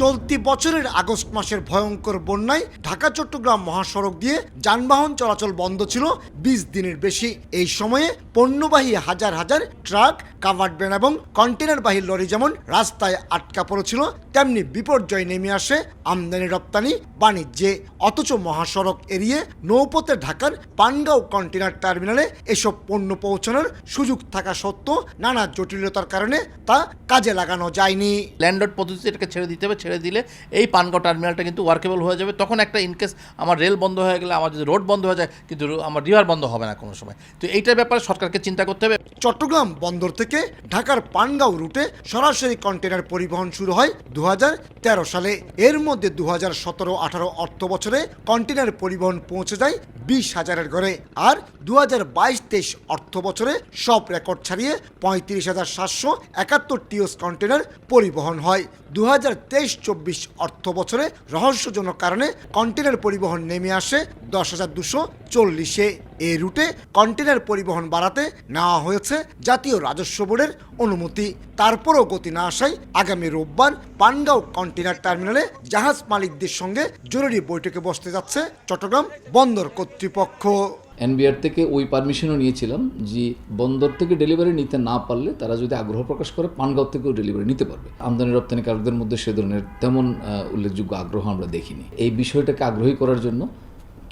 চলতি বছরের আগস্ট মাসের ভয়ঙ্কর বন্যায় ঢাকা, চট্টগ্রাম মহাসড়ক দিয়ে যানবাহন চলাচল বন্ধ ছিল বিশ দিনের বেশি। এই সময়ে পণ্যবাহী হাজার হাজার ট্রাক, কাভার্ড ভ্যান এবং কন্টেনারবাহী লরি যেমন রাস্তায় আটকা পড়েছিল, তেমনি বিপর্যয় নেমে আসে আমদানি, রপ্তানি, বাণিজ্যে। অথচ মহাসড়ক এড়িয়ে নৌপথে ঢাকার পানগাঁও কন্টেনার টার্মিনালে এসব পণ্য পৌঁছানোর সুযোগ থাকা সত্ত্বেও নানা জটিলতার কারণে তা কাজে লাগানো যায়নি। ল্যান্ডড পদ্ধতিতে এটাকে ছেড়ে দিতে হবে ছেড়ে দিলে এই পানগাঁও টার্মিনালটা কিন্তু ওয়ার্কেবল হয়ে যাবে। তখন একটা ইনকেস আমার রেল বন্ধ হয়ে গেলে, আমার যদি রোড বন্ধ হয়ে যায়, কিন্তু আমার রিভার বন্ধ হবে না কোনো সময়। তো এইটার ব্যাপারে সরকারকে চিন্তা করতে হবে। চট্টগ্রাম বন্দর থেকে ঢাকার পানগাঁও রুটে সরাসরি কন্টেনার পরিবহন শুরু হয় দু হাজার তেরো সালে। এর মধ্যে দু হাজার সতেরো, আঠারো অর্থ বছরে কন্টেনার পরিবহন পৌঁছে যায় বিশ হাজারের ঘরে। আর দু হাজার বাইশ, তেইশ অর্থ বছরে সব রেকর্ড ছাড়িয়ে পঁয়ত্রিশ হাজার সাতশো একাত্তর টিওস কন্টেনার পরিবহন হয়। দু হাজার তেইশ চব্বিশ অর্থ বছরে রহস্যজনক কারণে কন্টেনার পরিবহন নেমে আসে দশ হাজার দুশো চল্লিশে। এই রুটে কন্টেনার পরিবহন বাড়াতে নেওয়া হয়েছে জাতীয় রাজস্ব বোর্ডের অনুমতি। তারপরও গতি না আসায় আগামী রোববার পানগাঁও কন্টেনার টার্মিনালে জাহাজ মালিকদের সঙ্গে জরুরি বৈঠকে বসতে যাচ্ছে চট্টগ্রাম বন্দর কর্তৃপক্ষ। এনবিআর থেকে ওই পারমিশনও নিয়েছিলাম যে বন্দর থেকে ডেলিভারি নিতে না পারলে তারা যদি আগ্রহ প্রকাশ করে, পানগাঁও থেকেও ডেলিভারি নিতে পারবে। আমদানি রপ্তানিকারকদের মধ্যে সে ধরনের তেমন উল্লেখযোগ্য আগ্রহ আমরা দেখিনি। এই বিষয়টাকে আগ্রহী করার জন্য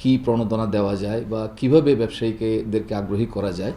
কি প্রণোদনা দেওয়া যায় বা কীভাবে ব্যবসায়ীকেদেরকে আগ্রহী করা যায়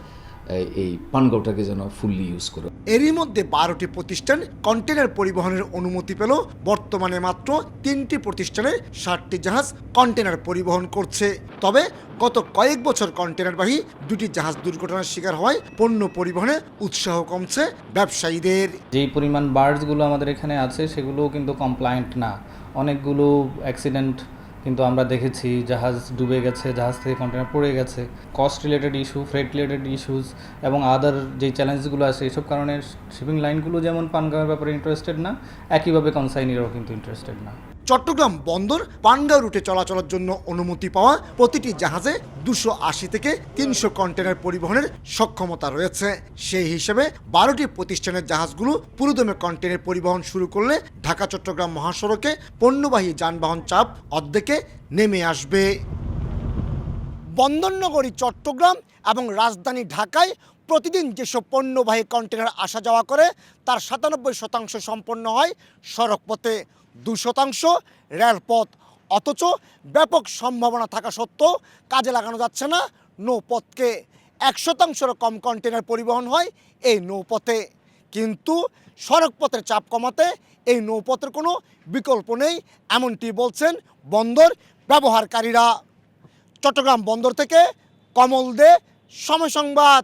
এই- পানগাঁওটাকে যেন ফুললি ইউজ করে। এরই মধ্যে বারোটি প্রতিষ্ঠান কন্টেনার পরিবহনের অনুমতি পেল। বর্তমানে মাত্র তিনটি প্রতিষ্ঠানে ষাটটি জাহাজ কন্টেনার পরিবহন করছে। তবে গত কয়েক বছর কন্টেনারবাহী দুটি জাহাজ দুর্ঘটনার শিকার হওয়ায় পণ্য পরিবহনে উৎসাহ কমছে ব্যবসায়ীদের। যেই পরিমাণ বার্ডসগুলো আমাদের এখানে আছে সেগুলোও কিন্তু কমপ্লায়েন্ট না। অনেকগুলো অ্যাক্সিডেন্ট কিন্তু আমরা দেখেছি জাহাজ ডুবে গেছে, জাহাজ থেকে কন্টেনার পড়ে গেছে। Cost related issue freight related issues এবং আদার যে চ্যালেঞ্জগুলো আছে, এসব কারণে শিপিং লাইনগুলো যেমন পানগাঁওয়ের ব্যাপারে ইন্টারেস্টেড না, একইভাবে কনসাইনিরাও কিন্তু ইন্টারেস্টেড না। চট্টগ্রাম বন্দর পানগাঁও রুটে চলাচলের জন্য অনুমতি পাওয়া প্রতিটি জাহাজে দুশো আশি থেকে তিনশো কন্টেনার পরিবহনের সক্ষমতা রয়েছে। সেই হিসেবে বারোটি প্রতিষ্ঠানের জাহাজগুলো পুরোদমে কন্টেনার পরিবহন শুরু করলে ঢাকা চট্টগ্রাম মহাসড়কে পণ্যবাহী যানবাহন চাপ অর্ধেকে নেমে আসবে। বন্দরনগরী চট্টগ্রাম এবং রাজধানী ঢাকায় প্রতিদিন যেসব পণ্যবাহী কন্টেনার আসা যাওয়া করে, তার সাতানব্বই শতাংশ সম্পন্ন হয় সড়কপথে, দু শতাংশ রেলপথ। অথচ ব্যাপক সম্ভাবনা থাকা সত্ত্বেও কাজে লাগানো যাচ্ছে না নৌপথকে। এক শতাংশেরও কম কন্টেনার পরিবহন হয় এই নৌপথে। কিন্তু সড়কপথের চাপ কমাতে এই নৌপথের কোনো বিকল্প নেই, এমনটি বলছেন বন্দর ব্যবহারকারীরা। চট্টগ্রাম বন্দর থেকে কমল দে, সময় সংবাদ।